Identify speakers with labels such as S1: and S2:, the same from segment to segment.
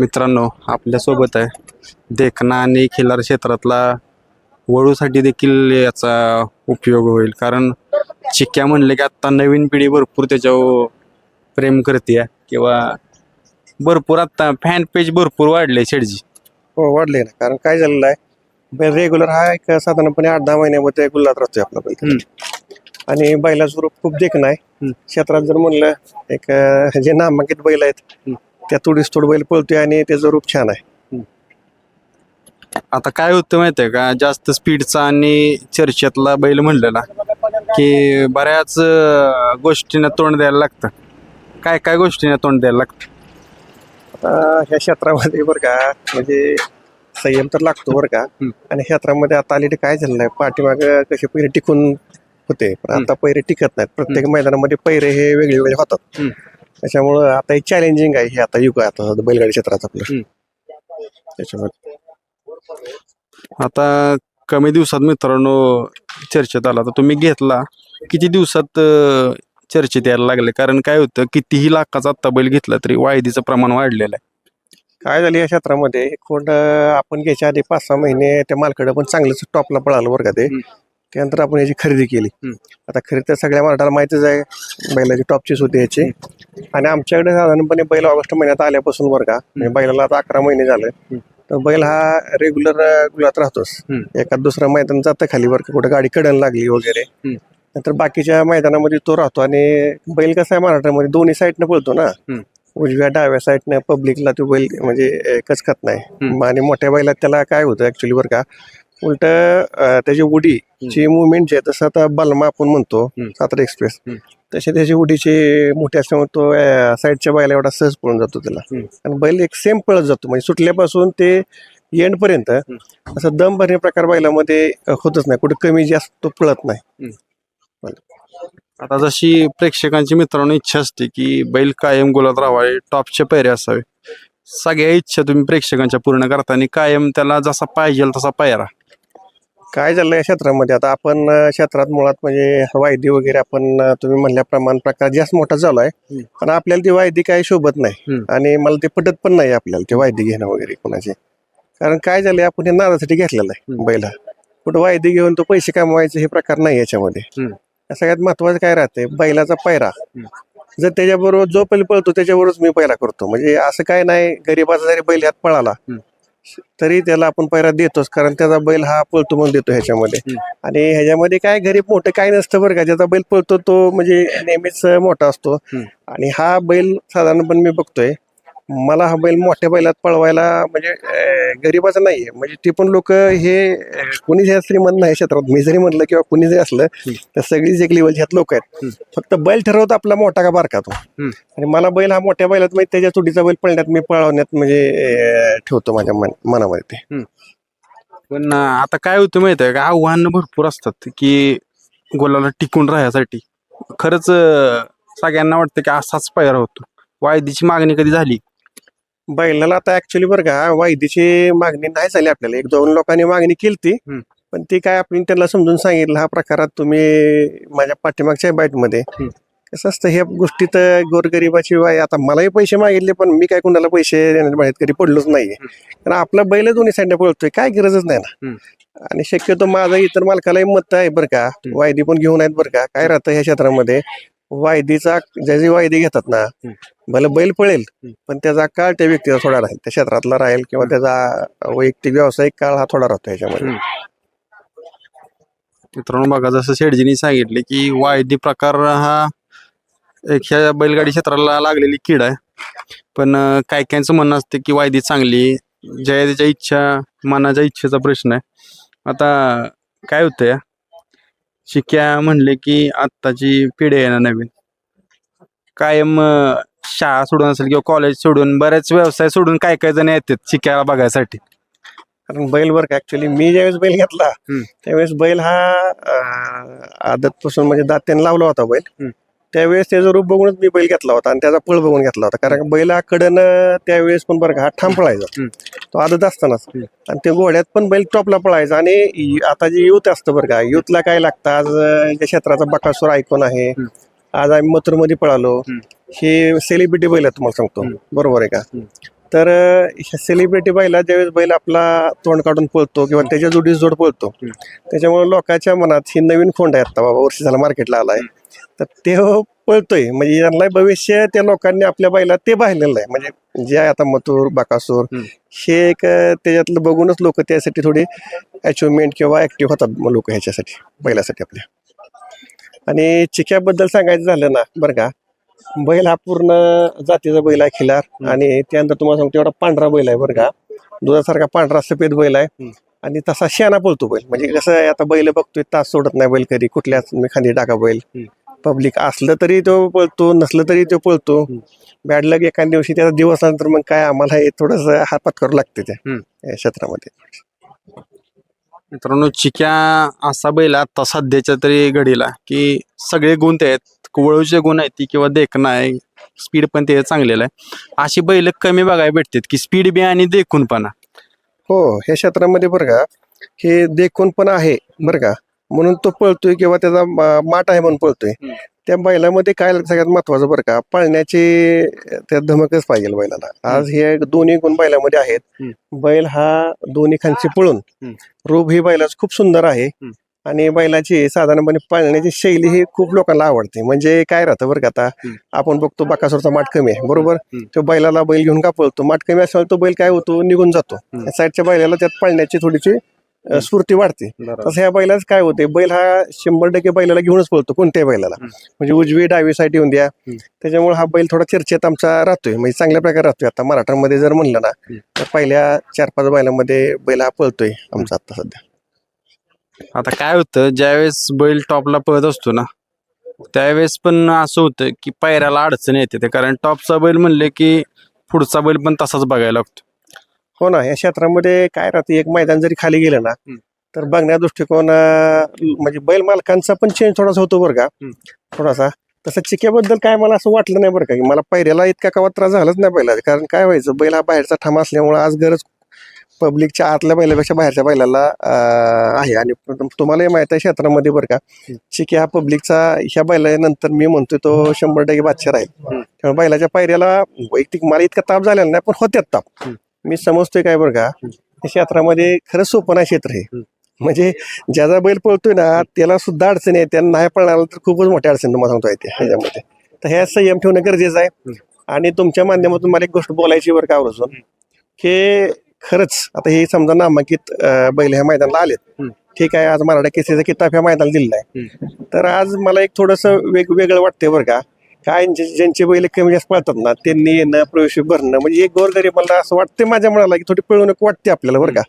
S1: मित्रांनो आपल्यासोबत आहे. देखना आणि खिलार क्षेत्रातला वळूसाठी देखील याचा उपयोग होईल. कारण चिक्क्या म्हणले की आत्ता नवीन पिढी भरपूर त्याच्यावर प्रेम करते किंवा भरपूर आत्ता फॅन पेज भरपूर वाढले शेडजी
S2: हो वाढले ना. कारण काय झालेलं आहे रेग्युलर हा एक साधारणपणे आठ दहा महिन्यामध्ये गुलात राहतोय आपला बैल आणि बैलाचं रूप खूप देखणं आहे. क्षेत्रात जर म्हणलं एक जे नामांकित बैल आहेत. त्या तुडीस तोड बैल पळतोय आणि त्याचं रूप छान आहे.
S1: आता काय होतं माहिती आहे का? जास्त स्पीडचा आणि चर्चेतला बैल म्हणलेला की बऱ्याच अं, गोष्टींना तोंड द्यायला लागतं. काय काय गोष्टींना तोंड द्यायला लागतं?
S2: आता ह्या क्षेत्रामध्ये बरं का म्हणजे संयम तर लागतो बरं का.
S1: हम्म.
S2: आणि क्षेत्रामध्ये आता आलेले काय झालेलं आहे पाठीमाग कसे पैरे टिकून होते पण आता पैरे टिकत नाहीत. प्रत्येक मैदानामध्ये पैरे हे वेगळे वेगळे होतात.
S1: हम्म.
S2: त्याच्यामुळं आता हे चॅलेंजिंग आहे हे आता युग आहे आता बैलगाडी क्षेत्रात आपलं. त्याच्यामुळे.
S1: आता कमी दिवसात मित्रांनो चर्चेत आला तर तुम्ही घेतला. किती दिवसात अं, चर्चेत यायला लागले? कारण काय होतं कितीही लाखाचा आत्ता बैल घेतला तरी वायदीचं प्रमाण वाढलेलं आहे.
S2: काय झालं या क्षेत्रामध्ये कोण अं, आपण घ्यायच्या आधी पाच सहा महिने त्या मालकडे पण चांगलंच टॉपला पळालं बरं का ते.
S1: हम्म.
S2: त्यानंतर आपण याची खरेदी केली. आता खरेदी तर सगळ्या मराठाला माहितीच आहे. बैलाची टॉपचीच होती याची. आणि आमच्याकडे साधारणपणे बैल ऑगस्ट महिन्यात आल्यापासून बरं का म्हणजे बैलाला आता अकरा महिने झाले. तर बैल हा रेग्युलर गुलात राहतोच. एखाद दुसरं मैदान जातं खाली बरं का कुठं गाडी कडन लागली वगैरे. नंतर बाकीच्या मैदानामध्ये तो राहतो आणि बैल कसा आहे मराठामध्ये दोन्ही साईडनं पळतो ना. उजव्या डाव्या साईडनं पब्लिकला तो बैल म्हणजे एकच खात नाही. आणि मोठ्या बैलात त्याला काय होतं ऍक्च्युली बरं का उलट त्याची उडीची मुवमेंट जी आहे तसं आता बलमा आपण म्हणतो. सातारा एक्सप्रेस. तशी त्याची उडीची मोठी असल्यामुळे तो साईडच्या बैला एवढा सहज पळून जातो त्याला. आणि बैल एक सेम पळत जातो. म्हणजे सुटल्यापासून ते एंड पर्यंत असं दम भरणे प्रकार बैलामध्ये होतच नाही. कुठे कमी जास्त तो पळत नाही.
S1: आता जशी प्रेक्षकांची मित्रांनो इच्छा असते की बैल कायम गुलात राहावे टॉपचे पैरे असावे. सगळ्या इच्छा तुम्ही प्रेक्षकांच्या पूर्ण करता आणि कायम त्याला जसा पाहिजे तसा पायरा.
S2: काय झालं या क्षेत्रामध्ये? आता आपण क्षेत्रात मुळात म्हणजे वायदी वगैरे आपण तुम्ही म्हणल्याप्रमाणे प्रकार जास्त मोठा झाला आहे. पण आपल्याला ती वायदी काही शोभत नाही. आणि मला ते पटत पण नाही आपल्याला ते वायदी घेणं वगैरे कोणाचे. कारण काय झालंय आपण हे नादासाठी घेतलेलं आहे. बैला. कुठं वायदी घेऊन तो पैसे कमवायचे हे प्रकार नाही याच्यामध्ये. सगळ्यात महत्वाचं काय राहते बैलाचा पैरा जर त्याच्याबरोबर जो बैल पळतो त्याच्यावरच मी पैरा करतो. म्हणजे असं काय नाही गरीबाचा जरी बैल ह्यात पळाला. तरी त्याला आपण पैरा देतोच कारण त्याचा बैल हा पळतो म्हणून देतो ह्याच्यामध्ये. आणि ह्याच्यामध्ये काय गरीब मोठं काय नसतं बरं का ज्याचा बैल पळतो तो म्हणजे नेहमीच मोठा असतो. आणि हा बैल साधारणपणे मी बघतोय मला हा बैल मोठ्या बैलात पळवायला म्हणजे गरीबाचं नाहीये. म्हणजे ते पण लोक हे कोणी जे श्रीमंत नाही क्षेत्रात मी जरी म्हणलं किंवा कोणी जरी असलं तर सगळीच एक लेवल ह्यात लोक आहेत. फक्त बैल ठरवतो आपला मोठा का बारका तो. आणि मला बैल हा मोठ्या बैलात म्हणजे त्याच्या चुटीचा बैल पळण्यात मी पळवण्यात म्हणजे ठेवतो माझ्या मन मनामध्ये ते.
S1: पण आता काय होतं माहिती आहे का? आव्हानं भरपूर असतात की गोलाला टिकून राहण्यासाठी खरंच सगळ्यांना वाटतं की असाच पायरा होतो. वायदीची मागणी कधी झाली?
S2: बैलाला आता ऍक्च्युली बरं का वायदीची मागणी नाही झाली आपल्याला. एक दोन लोकांनी मागणी केली
S1: हम्म.
S2: पण ती काय आपण त्यांना समजून सांगितलं हा प्रकारात तुम्ही माझ्या पाठीमागच्या बाईटमध्ये.
S1: हम्म.
S2: कसं असतं ह्या गोष्टीत गोरगरिबाची वाय आता मलाही पैसे मागितले पण मी काय कुणाला पैसे देण्याच्या बाहेर कधी पडलोच नाहीये. कारण आपला बैल दोन्ही साईडने पळतोय काय गरजच नाही ना.
S1: हम्म.
S2: आणि शक्यतो माझं इतर मालकालाही मत आहे बरं का वायदी पण घेऊन आहेत बरं का काय राहतं ह्या क्षेत्रामध्ये. वायदीचा ज्याची वायदी घेतात ना भले बैल पळेल पण त्याचा काळ त्या व्यक्तीचा थोडा राहील त्या क्षेत्रातला राहील किंवा त्याचा वैयक्तिक व्यावसायिक काळ हा थोडा राहतो ह्याच्यामध्ये
S1: मित्रांनो बघा जसं शेडजीनी सांगितले की वायदी प्रकार हा एक ह्या बैलगाडी क्षेत्राला लागलेली कीड आहे. पण काही काहींचं म्हणणं असते की वायदी चांगली ज्या त्याच्या इच्छा मनाच्या इच्छेचा प्रश्न आहे. आता काय होतंय शिक्या म्हणले की आत्ताची पिढी आहे ना नवीन कायम अं, शाळा सोडून असेल किंवा कॉलेज सोडून बरेच व्यवसाय सोडून काय काय जण येतात शिक्याला बघायसाठी
S2: कारण बैल बरं का ऍक्च्युली मी ज्यावेळेस बैल घेतला
S1: हम्म.
S2: त्यावेळेस बैल हा आदत पासून म्हणजे दात्याने लावला होता बैल
S1: हम्म.
S2: त्यावेळेस त्याचं रूप बघूनच मी बैल घेतला होता आणि त्याचा पळ बघून घेतला होता कारण बैलाकडनं त्यावेळेस पण बरं का हा ठाम पळायचा. तो आदत असतानाच. आणि ते घोड्यात पण बैल टॉपला पळायचा आणि आता जे युथ असतं बरं का युथला काय लागतं आज ज्या क्षेत्राचा बकासूर ऐकून आहे. आज आम्ही मथुरमध्ये पळालो. हे सेलिब्रिटी बैल तुम्हाला सांगतो. बरोबर आहे का. तर सेलिब्रिटी बैला ज्यावेळेस बैल आपला तोंड काढून पळतो किंवा त्याच्या जोडीस जोड पळतो त्याच्यामुळे लोकांच्या मनात ही नवीन खोंड आहे आता बाबा वर्ष झाला मार्केटला आलाय तर ते पळतोय. म्हणजे यांना भविष्य त्या लोकांनी आपल्या बैला ते पाहिलेलं आहे. म्हणजे जे आता मथुर बाकासूर. हे एक त्याच्यातलं बघूनच लोक त्यासाठी थोडी अचिव्हमेंट किंवा ऍक्टिव्ह होतात लोक ह्याच्यासाठी बैलासाठी आपल्या. आणि चिक्याबद्दल सांगायचं झालं ना बरं का बैल हा पूर्ण जातीचा बैल आहे खिलार. आणि त्यानंतर तुम्हाला सांगतो एवढा पांढरा बैल आहे बरं का. दुधासारखा पांढरा सफेद बैल आहे. आणि तसा शहाणा पळतो बैल. म्हणजे कसं आता बैल बघतोय तास सोडत नाही बैल कधी. कुठल्याच मी खाली टाका बैल. पब्लिक असलं तरी तो पळतो नसलं तरी तो पळतो. बॅड लग एखाद्या दिवशी त्याचा दिवस नंतर मग काय आम्हाला हे थोडस हात करू लागते त्या. या क्षेत्रामध्ये.
S1: मित्रांनो चिक्या असा बैल आता सध्याच्या तरी घडीला की सगळे गुण ते आहेत. वळूचे गुण आहेत ती किंवा देखणं आहे स्पीड पण ते चांगलेलं आहे. अशी बैल कमी बघायला भेटतात की स्पीड बी आणि देखूनपणा
S2: हो ह्या क्षेत्रामध्ये बरं का हे देखून पण आहे बरं का. म्हणून तो पळतोय किंवा त्याचा मा- माट आहे म्हणून पळतोय
S1: हम्म.
S2: त्या बैलामध्ये काय सगळ्यात महत्वाचं बरं का पळण्याची त्या धमकच पाहिजे बैलाला आज हे दोन्ही गुण बैलामध्ये आहेत बैल हा दोन्ही खांची पळून
S1: हम्म.
S2: रूप ही बैलाच खूप सुंदर आहे
S1: हम्म.
S2: आणि बैलाची साधारणपणे पळण्याची शैली ही खूप लोकांना आवडते म्हणजे काय राहतं बरं का आता
S1: हम्म.
S2: आपण बघतो बाकासोरचा माठ कमी आहे बरोबर
S1: हम्म.
S2: तो बैलाला बैल घेऊन का पळतो माठ कमी असल्यामुळे तो बैल काय होतो निघून जातो
S1: हम्म.
S2: साईडच्या बैलाला त्यात पळण्याची थोडीशी स्फूर्ती वाढते. तसं ह्या बैलाच काय होते बैल हा शंभर टक्के बैलाला घेऊनच पळतो कोणत्याही बैलाला. म्हणजे उजवी डावी साईड येऊन द्या. त्याच्यामुळे हा बैल थोडा चर्चेत आमचा राहतोय. म्हणजे चांगल्या प्रकारे राहतोय. आता मराठामध्ये जर म्हणलं ना तर पहिल्या चार पाच बैलामध्ये बैल हा पळतोय आमचा आता सध्या.
S1: आता काय होतं ज्यावेळेस बैल टॉपला पळत असतो ना त्यावेळेस पण असं होतं की पायऱ्याला अडचण येते. ते कारण टॉपचा बैल म्हणले की पुढचा बैल पण तसाच बघायला लागतो.
S2: हो ना या क्षेत्रामध्ये काय राहते एक मैदान जरी खाली गेलं ना. तर बघण्या दृष्टिकोन म्हणजे बैल मालकांचा पण चेंज थोडासा होतो बरं का. थोडासा तसं चिक्याबद्दल काय मला असं वाटलं नाही बरं का की मला पहिल्याला इतका कवा त्रास झालाच नाही बैला कारण काय व्हायचं बैल हा बाहेरचा ठाम असल्यामुळे आज गरज पब्लिकच्या आतल्या बैलापेक्षा बाहेरच्या बैलाला आहे आणि तुम्हालाही माहीत आहे क्षेत्रामध्ये बरं का चिकी हा पब्लिकचा ह्या बैलानंतर मी म्हणतोय तो शंभर टक्के बादशाह राहील. त्यामुळे बैलाच्या पायऱ्याला वैयक्तिक मला इतका ताप झालेला नाही पण होत्यात ताप. मी समजतोय काय बरं का? या क्षेत्रामध्ये खरंच सोपं नाही क्षेत्र हे.
S1: हम्म.
S2: म्हणजे ज्याचा बैल पळतोय ना त्याला सुद्धा अडचण आहे. त्याला नाही पळणार तर खूपच मोठी अडचण तुम्हाला सांगतो येते ह्याच्यामध्ये. तर ह्या संयम ठेवणं गरजेचं आहे. आणि तुमच्या माध्यमातून मला एक गोष्ट बोलायची बरं का आवर्जून. की खरंच आता हे समजा नामांकित बैल ह्या मैदानाला आलेत. ठीक आहे आज मराठा केसरीचा किताब ह्या मैदानाला दिलेला आहे. तर आज मला एक थोडंसं वेगवेगळं वाटतंय बरं का. काय ज्यांचे ज्यांचे बैल कमी जास्त पळतात ना त्यांनी येणं प्रवेश भरणं म्हणजे एक गोरगरीब मला असं वाटतं माझ्या मनाला की थोडी पिळवणूक वाटते आपल्याला बरं का.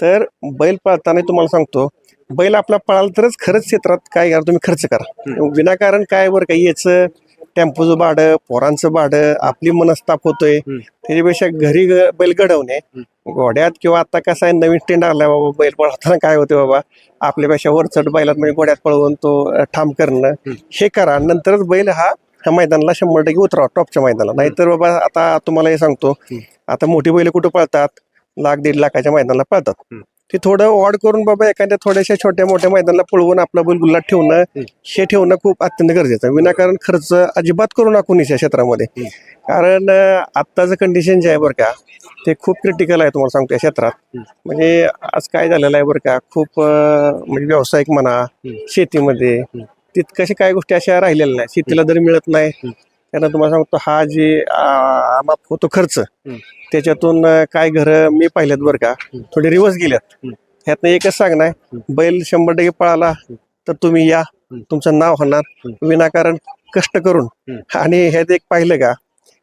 S2: तर बैल पळताना तुम्हाला सांगतो बैल आपला पळाला तरच खरंच क्षेत्रात काय करा तुम्ही खर्च करा. विनाकारण काय बरं का याचं टेम्पोचं भाडं पोरांचं भाडं आपली मनस्ताप होतोय. त्याच्यापेक्षा घरी ग- बैल घडवणे घोड्यात किंवा आता कसं आहे नवीन ट्रेंड आलाय बाबा बैल पळताना काय होते बाबा आपल्यापेक्षा वरचढ बैलात म्हणजे घोड्यात पळवून तो अं, ठाम करणं हे करा. नंतरच बैल हा ह्या मैदानाला शंभर टक्के उतरावा टॉपच्या मैदानाला. नाहीतर बाबा आता तुम्हाला हे सांगतो आता मोठी बैल कुठं पळतात? लाख दीड लाखाच्या मैदानाला पळतात. ते थोडं ऑड करून बाबा एखाद्या थोड्याशा छोट्या मोठ्या मैदानाला पळवून आपला बैल गुल्लात ठेवणं हे ठेवणं खूप अत्यंत गरजेचं आहे. विनाकारण खर्च अजिबात करू नका या क्षेत्रामध्ये. कारण आत्ताचं कंडिशन जे आहे बरं का ते खूप क्रिटिकल आहे तुम्हाला सांगतो या क्षेत्रात. म्हणजे आज काय झालेलं आहे बरं का खूप म्हणजे व्यावसायिक म्हणा शेतीमध्ये तितकाशा काय गोष्टी अशा राहिलेल्या नाही? शेतीला दर मिळत नाही त्यांना तुम्हाला सांगतो हा जे माफ होतो खर्च त्याच्यातून काय घर मी पाहिल्यात बरं का थोडे रिवर्स गेल्यात ह्यातनं एकच सांगणार बैल शंभर टक्के पळाला तर तुम्ही या तुमचं नाव होणार विनाकारण कष्ट करून. आणि ह्यात एक पाहिलं का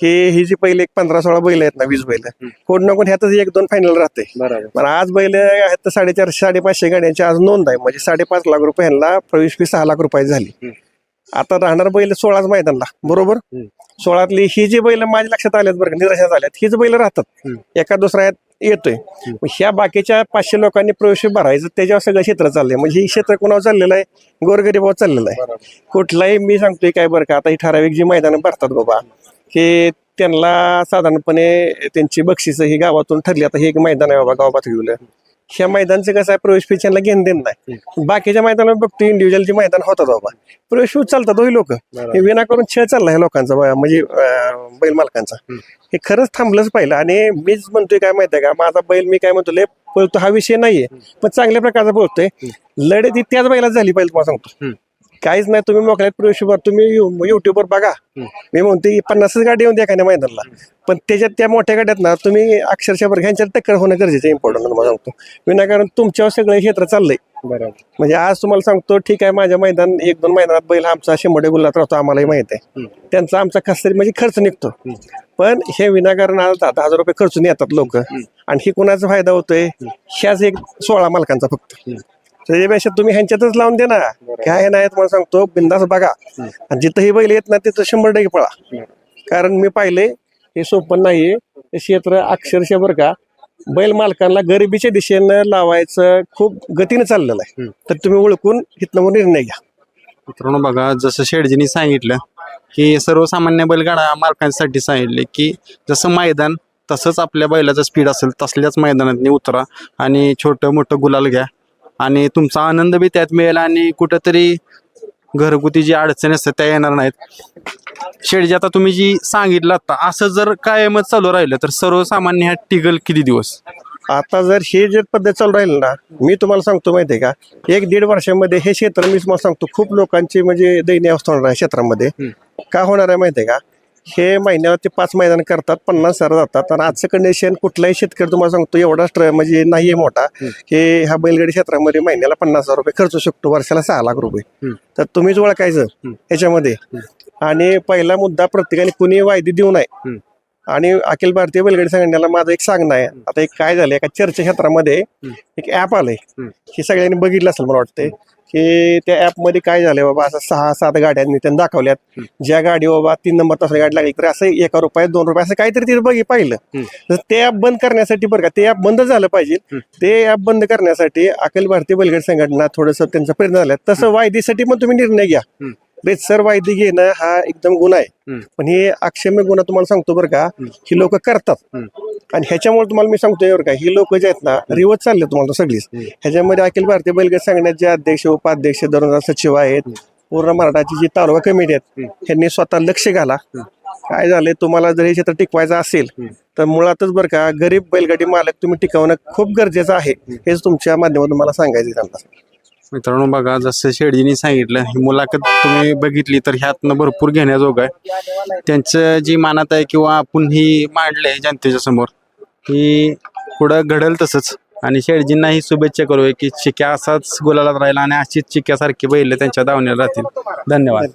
S2: की ही जी पहिले एक पंधरा सोळा बैल आहेत ना वीस बैल. कोण ना कोण ह्यातच एक दोन फायनल राहते.
S1: बरोबर.
S2: पण आज बैल आहेत तर साडेचारशे साडेपाचशे गाड्यांची आज नोंद आहे. म्हणजे साडेपाच लाख रुपये ह्यांना प्रवेश फी सहा लाख रुपये झाली. आता राहणार बैल सोळाच मैदानला बरोबर? सोळातली ही जी बैल माझ्या लक्षात आल्यात बरं का, निदर्शनास आल्यात हीच बैल राहतात. एका दुसऱ्या यात येतोय ह्या बाकीच्या पाचशे लोकांनी प्रवेश भरायचं त्याच्यावर सगळं क्षेत्र चाललंय. म्हणजे ही क्षेत्र कोणावर चाललेलं आहे? गोरगरीबावर चाललेलं आहे. कुठलाही मी सांगतोय काय बरं का आता ही ठराविक जी मैदानं भरतात बाबा की त्यांना साधारणपणे त्यांची बक्षिसं ही गावातून ठरली. आता हे एक मैदान आहे बाबा गाव पातळीवर ह्या मैदानचं कसं आहे प्रवेश फी त्यांना घेणं देणं नाही. बाकीच्या मैदानात बघतो इंडिव्हिज्युअल जे मैदान होतात बाबा प्रवेश फी चालतात ही लोक. हे विनाकारण छळ चालला ह्या लोकांचा म्हणजे बैल मालकांचा. हे खरंच थांबलंच पाहिलं. आणि मीच म्हणतोय काय माहितीये का माझा बैल मी काय म्हणतो लय पळतो हा विषय नाहीये पण चांगल्या प्रकारचा पळतोय. लढत ही त्याच बैलात झाली पाहिजे तुम्हाला सांगतो. काहीच नाही तुम्ही मोकळ्यात प्रवेशवर तुम्ही युट्यूबवर बघा. मी म्हणतो की पन्नासच गाडी येऊन द्या एखाद्या मैदानाला. पण त्याच्यात त्या मोठ्या गाड्यात ना तुम्ही अक्षरशः बरं ह्यांच्यात टक्कर होणं गरजेचं इम्पॉर्टंट तुम्हाला सांगतो. विनाकारण तुमच्यावर सगळं क्षेत्र चाललंय.
S3: बरोबर.
S2: म्हणजे आज तुम्हाला सांगतो ठीक आहे माझ्या मैदान एक दोन मैदानात बैल आमचा शंभर गुल्लात राहतो आम्हालाही माहीत आहे. त्यांचा आमचा तरी म्हणजे खर्च निघतो. पण हे विनाकारण आज दहा हजार रुपये खर्चून येतात लोक. आणि ही कुणाचा फायदा होतोय? ह्याच एक सोळा मालकांचा फक्त. त्याच्यापेक्षा तुम्ही ह्यांच्यातच लावून दे ना काय नाही तुम्हाला सांगतो बिंदास बघा. आणि जिथं ही बैल येत ना तिथं शंभर टक्के पळा. कारण मी पाहिले हे सोपं नाहीये. हे क्षेत्र अक्षरशः बरं का बैल मालकांना गरिबीच्या दिशेनं लावायचं खूप गतीनं चाललेलं आहे. तर तुम्ही ओळखून इथनं मग निर्णय घ्या.
S1: मित्रांनो बघा जसं शेडजीनी सांगितलं की सर्वसामान्य बैलगाडा मालकांसाठी सांगितले की जसं मैदान तसंच आपल्या बैलाचं स्पीड असेल तसल्याच मैदानात उतरा आणि छोटं मोठं गुलाल घ्या. आणि तुमचा आनंद बी त्यात मिळेल आणि कुठंतरी घरगुती जी अडचणी असतात त्या येणार नाहीत. शेडजी आता तुम्ही जी सांगितलं आता असं जर कायमच चालू राहिलं तर सर्वसामान्य ह्या टिकल किती दिवस?
S2: आता जर हे जे पद्धत चालू राहील ना मी तुम्हाला सांगतो माहिती आहे का? एक दीड वर्षामध्ये हे क्षेत्र मी तुम्हाला सांगतो खूप लोकांची म्हणजे दयनीय अवस्था होणार आहे क्षेत्रामध्ये. का होणार आहे माहिती आहे का? हे महिन्याला ते पाच मैदान करतात पन्नास हजार जातात. आणि आजचं कंडिशन कुठलाही शेतकरी तुम्हाला सांगतो एवढा स्ट्र म्हणजे नाहीये मोठा की ह्या बैलगाडी क्षेत्रामध्ये महिन्याला पन्नास हजार रुपये खर्च शकतो वर्षाला सहा लाख रुपये. तर तुम्हीच ओळखायचं ह्याच्यामध्ये आणि पहिला मुद्दा प्रत्येकाने कुणी वायदी देऊ नये. आणि अखिल भारतीय बैलगाडी संघटनेला माझं एक सांगणं आहे. आता एक काय झालं एका चर्चा क्षेत्रामध्ये एक ऍप आलंय. हे सगळ्यांनी बघितलं असेल मला वाटतंय. की त्या ऍपमध्ये काय झालंय बाबा असं सहा सात गाड्यांनी त्यांनी दाखवल्यात. ज्या गाडी बाबा तीन नंबर तास गाडी लागली तर असं एका रुपयात दोन रुपये असं काहीतरी तिथे बघी पाहिलं. तर ते ऍप बंद करण्यासाठी बरं का ते ऍप बंद झालं पाहिजे. ते ऍप बंद करण्यासाठी अखिल भारतीय बैलगाडी संघटना थोडंसं त्यांचा प्रयत्न झाला. तसं वायदीसाठी पण तुम्ही निर्णय घ्या. रेतसर वायदी घेणं हा एकदम गुन्हा आहे. पण हे अक्षम्य गुन्हा तुम्हाला सांगतो बरं का ही लोक करतात. आणि ह्याच्यामुळे तुम्हाला मी सांगतोय बरं का ही लोक जे आहेत ना रिवत चालले तुम्हाला सगळीच. ह्याच्यामध्ये अखिल भारतीय बैलगाडी संघटनेचे अध्यक्ष उपाध्यक्ष धोरण सचिव आहेत पूर्ण मराठाची जी तालुका कमिटी आहेत ह्यांनी स्वतः लक्ष घाला. काय झालंय तुम्हाला जर हे क्षेत्र टिकवायचं असेल तर मुळातच बरं का गरीब बैलगाडी मालक तुम्ही टिकवणं खूप गरजेचं आहे. हेच तुमच्या माध्यमातून मला सांगायचं
S1: मित्रांनो बघा जसं शेडजीनी सांगितलं ही मुलाखत तुम्ही बघितली तर ह्यातनं भरपूर घेण्याजोग आहे. त्यांचं जी मानत आहे किंवा आपण ही मांडले जनतेच्या समोर ही पुढं घडल तसंच. आणि शेडजींना ही शुभेच्छा करूया की चिक्या असाच गुलालात राहिला आणि अशीच चिक्यासारखी बैल त्यांच्या दावण्याला राहतील. धन्यवाद.